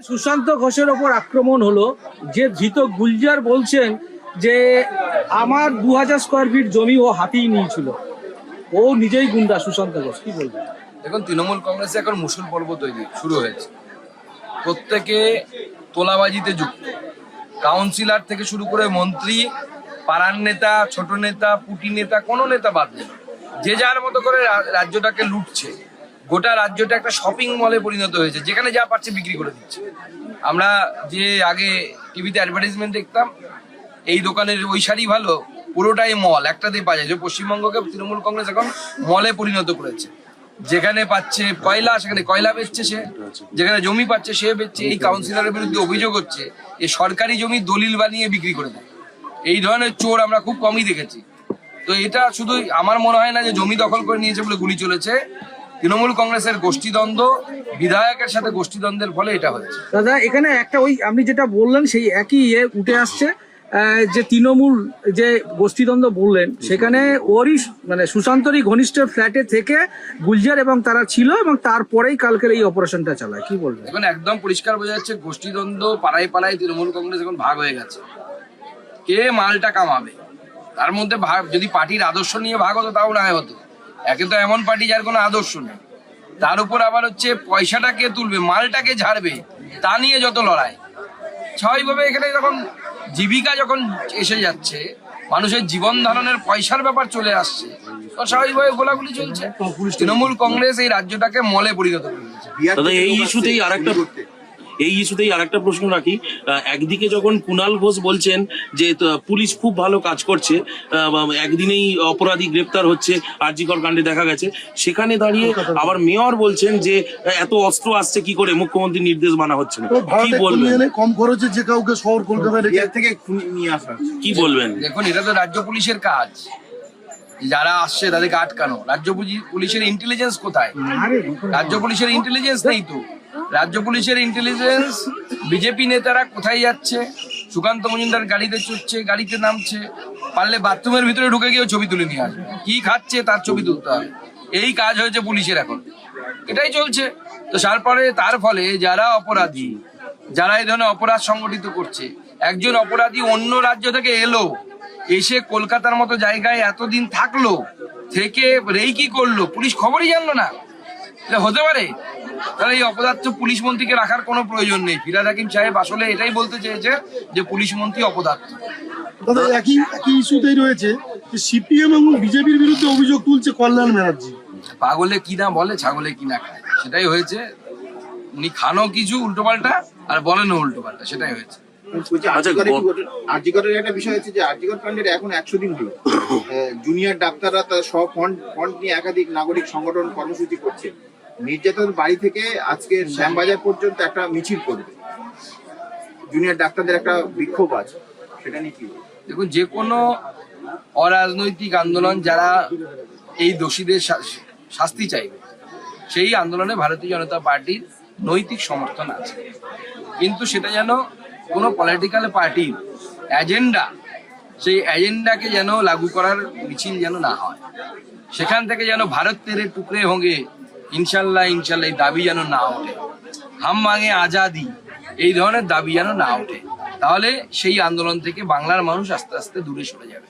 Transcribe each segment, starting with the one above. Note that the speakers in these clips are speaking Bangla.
সুশান্ত ঘোষের ওপর আক্রমণ হলো। যে ধৃত গুলজার বলছেন যে, আমার দু হাজার স্কোয়ার ফিট জমি ও হাতিয়ে নিয়েছিল। ও নিজেই গুন্ডা, সুশান্ত ঘোষ, কি বলবেন? দেখুন, তৃণমূল কংগ্রেসে এখন মুসুল পর্ব তৈরি, শুরু হয়েছে। প্রত্যেকে তোলাবাজিতে যুক্ত। কাউন্সিলর থেকে শুরু করে মন্ত্রী, পাড়ার নেতা, ছোট নেতা, পুটি নেতা, কোনো নেতা বাদ নেই। যে যার মতো করে রাজ্যটাকে লুটছে। গোটা রাজ্যটা একটা শপিং মলে পরিণত হয়েছে, যেখানে যা পাচ্ছে বিক্রি করে দিচ্ছে। আমরা যে আগে টিভিতে অ্যাডভার্টাইজমেন্ট দেখতাম, এই দোকানের ওই শাড়ি ভালো, পুরোটাই মল একটাতেই পাওয়া যায়। যে পশ্চিমবঙ্গকে তৃণমূল কংগ্রেস এখন মলে পরিণত করেছে। যেখানে পাচ্ছে কয়লা, সেখানে কয়লা বেচছে সে, যেখানে জমি পাচ্ছে সে বেচছে, এই কাউন্সিলরের বিরুদ্ধে অভিযোগ হচ্ছে এই সরকারি জমি দলিল বানিয়ে বিক্রি করে দেয়। এই ধরনের চোর আমরা খুব কমই দেখেছি। তো এটা শুধু আমার মনে হয় না যে জমি দখল করে নিয়েছে বলে গুলি চলেছে। তৃণমূল কংগ্রেসের গোষ্ঠীদ্বন্দ্ব বিধায়কের সাথে গোষ্ঠীদ্বন্দ্বের ফলে এটা হয়েছে। দাদা এখানে একটা ওই আপনি যেটা বললেন সেই একই ইয়ে উঠে আসছে যে তৃণমূল যে গোষ্ঠীদ্বন্দ্ব বললেন সেখানে ওরই মানে সুশান্তরই ঘনিষ্ঠ ফ্ল্যাটে থেকে গুলজার এবং তারা ছিল এবং তারপরেই কালকের এই অপারেশনটা চালায়। কি বলবেন? এখন একদম পরিষ্কার বোঝা যাচ্ছে গোষ্ঠীদ্বন্দ্ব পাড়ায় পাড়ায় তৃণমূল কংগ্রেস এখন ভাগ হয়ে গেছে। কে মালটা কামাবে? তার মধ্যে ভাগ যদি পার্টির আদর্শ নিয়ে ভাগ হতো তাও না হতো। একে তো এমন পার্টি যার কোনো আদর্শ নেই। তার উপর আবার হচ্ছে পয়সাটা কে তুলবে মালটাকে ঝাড়বে তা নিয়ে যত লড়াই। স্বাভাবিকভাবে এখানে যখন জীবিকা যখন এসে যাচ্ছে মানুষের জীবন ধারণের পয়সার ব্যাপার চলে আসছে তো স্বাভাবিকভাবে গোলাগুলি চলছে। তৃণমূল কংগ্রেস এই রাজ্যটাকে মলে পরিণত করে এই ইস্যুতেই আরেকটা এই ইস্যুতেই আরেকটা প্রশ্ন রাখি। আহ, একদিকে যখন কুনাল ঘোষ বলছেন যে পুলিশ খুব ভালো কাজ করছে আহ, একদিনেই অপরাধী গ্রেপ্তার হচ্ছে আরজিকর কাণ্ডে দেখা গেছে সেখানে দাঁড়িয়ে আবার মেয়র বলছেন যে এত অস্ত্র আসছে কি করে মুখ্যমন্ত্রী নির্দেশ মানা হচ্ছে না? কি বলবেন? কম খরচে যে কাউকে শহর কলকাতায় রেখে থেকে নিয়ে আসা। কি বলবেন? দেখুন এটা তো রাজ্য পুলিশের কাজ। যারা আসছে তাদেরকে আটকানো। রাজ্য পুলিশের ইন্টেলিজেন্স কোথায়? রাজ্য পুলিশের ইন্টেলিজেন্স নেই তো। রাজ্য পুলিশের ইন্টেলিজেন্স বিজেপি নেতারা কোথায় যাচ্ছে? সুকান্ত মজুমদার গাড়িতে চড়ছে, গাড়িতে নামছে, পারলে বাথরুমের ভিতরে ঢুকে গিয়েও ছবি তুলে নিয়ে আসবে। কি খাচ্ছে তার ছবি তুলতে হবে। এই কাজ হয়েছে পুলিশের এখন। এটাই চলছে। তো তারপরে তার ফলে যারা অপরাধী, যারা এই ধরনের অপরাধ সংগঠিত করছে, একজন অপরাধী অন্য রাজ্য থেকে এলো, এসে কলকাতার মতো জায়গায় এতদিন থাকল, থেকে রেই কি করল, পুলিশ খবরই জানলো না। হতে পারে? তাহলে এই অপদার্থ পুলিশ মন্ত্রীকে রাখার কোনো প্রয়োজন নেই। ফিরাদ হাকিম সাহেব আসলে এটাই বলতে চেয়েছে যে পুলিশ মন্ত্রী অপদার্থ। দাদা একই একই ইস্যুতেই রয়েছে যে সিপিএম এবং বিজেপির বিরুদ্ধে অভিযোগ তুলছে কল্যাণ ব্যানার্জি। পাগলে কি না বলে ছাগলে কি না খায়। সেটাই হয়েছে। উনি খানও কিছু উল্টোপাল্টা আর বলেনও উল্টোপাল্টা সেটাই হয়েছে। আচ্ছা, আরজিকরের একটা বিষয় হচ্ছে যে আরজিকর কাণ্ডের এখন একশো দিন হলো। জুনিয়র ডাক্তাররা তার সব ফন্ড ফন্ড নিয়ে একাধিক নাগরিক সংগঠন কর্মসূচি করছে। নির্যাতন বাড়ি থেকে আজকে শ্যামবাজার পর্যন্ত একটা মিছিল করবে। জুনিয়র ডাক্তারদের একটা বিক্ষোভ আছে, সেটা নিয়ে কি দেখুন, যে কোনো অরাজনৈতিক আন্দোলন যারা এই দোষীদের শাস্তি চাইবে, সেই আন্দোলনে ভারতীয় জনতা পার্টির নৈতিক সমর্থন আছে। কিন্তু সেটা যেন কোনো পলিটিক্যাল পার্টির এজেন্ডা সেই এজেন্ডাকে যেন লাগু করার মিছিল যেন না হয়, সেখান থেকে যেন ভারত তেরে টুকরে হোঁগে ইনশাল্লাহ ইনশাল্লাহ এই দাবি যেন না ওঠে। হাম মাঙে আজাদি এই ধরনের দাবি যেন না ওঠে। তাহলে সেই আন্দোলন থেকে বাংলার মানুষ আস্তে আস্তে দূরে সরে যাবে।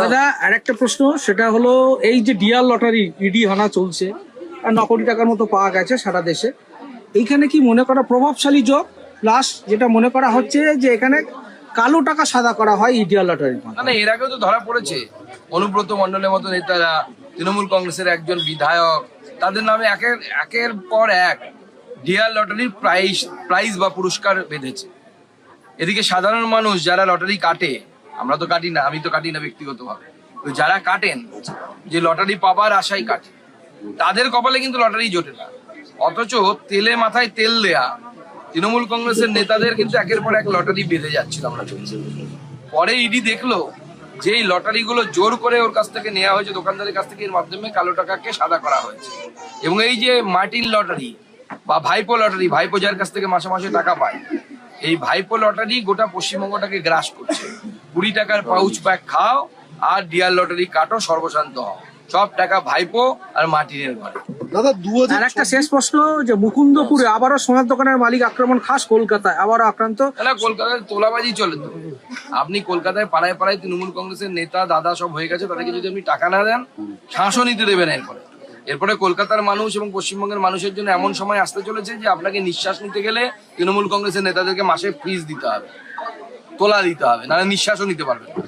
দাদা আর একটা প্রশ্ন সেটা হলো এই যে ডিয়ার লটারি ইডি হানা চলছে আর ন কোটি টাকার মতো পাওয়া গেছে সারা দেশে। এইখানে কি মনে করা প্রভাবশালী যোগ প্লাস যেটা মনে করা হচ্ছে যে এখানে কালো টাকা সাদা করা হয় ইডিয়ার লটারির না না এর আগেও তো ধরা পড়েছে। অনুব্রত মণ্ডলের মতো নেতারা তৃণমূল কংগ্রেসের একজন বিধায়ক তাদের নামে একের একের পর এক ডিয়ার লটারির প্রাইজ প্রাইজ বা পুরস্কার বেঁধেছে। এদিকে সাধারণ মানুষ যারা লটারি কাটে, আমরা তো কাটি না, আমি তো কাটি না ব্যক্তিগতভাবে। তো যারা কাটেন, যে লটারি পাবার আশাই কাটে, তাদের কপালে কিন্তু লটারি জোটে না। অথচ তেলে মাথায় তেল দেয়া তৃণমূল কংগ্রেসের নেতাদের কিন্তু একের পর এক লটারি বেঁধে যাচ্ছিল আমরা পরে ইডি দেখল যে এই লটারিগুলো জোর করে ওর কাছ থেকে নেওয়া হয়েছে, দোকানদারের কাছ থেকে, এর মাধ্যমে কালো টাকাকে সাদা করা হয়েছে। এবং এই যে মার্টিন লটারি বা ভাইপো লটারি, ভাইপো যার কাছ থেকে মাসে মাসে টাকা পায়, এই ভাইপো লটারি গোটা পশ্চিমবঙ্গটাকে গ্রাস করছে। কুড়ি টাকার পাউচ প্যাক খাও আর ডিয়ার লটারি কাটো, সর্বশান্ত হও। সব টাকা ভাইপো আর মার্টিনের ঘরে। দাদা দু আর একটা শেষ প্রশ্ন যে মুকুন্দপুরে আবারও সোনার দোকানের মালিক আক্রমণ খাস কলকাতায় আবারও আক্রান্ত? কলকাতায় তোলাবাজি চলে তো। আপনি কলকাতায় পাড়ায় পাড়ায় তৃণমূল কংগ্রেসের নেতা দাদা সব হয়ে গেছে তাদেরকে যদি আপনি টাকা না দেন শ্বাসও নিতে দেবেন এরপরে। এরপরে কলকাতার মানুষ এবং পশ্চিমবঙ্গের মানুষের জন্য এমন সময় আসতে চলেছে যে আপনাকে নিঃশ্বাস নিতে গেলে তৃণমূল কংগ্রেসের নেতাদেরকে মাসে ফিজ দিতে হবে তোলা দিতে হবে নাহলে নিঃশ্বাসও নিতে পারবেন না।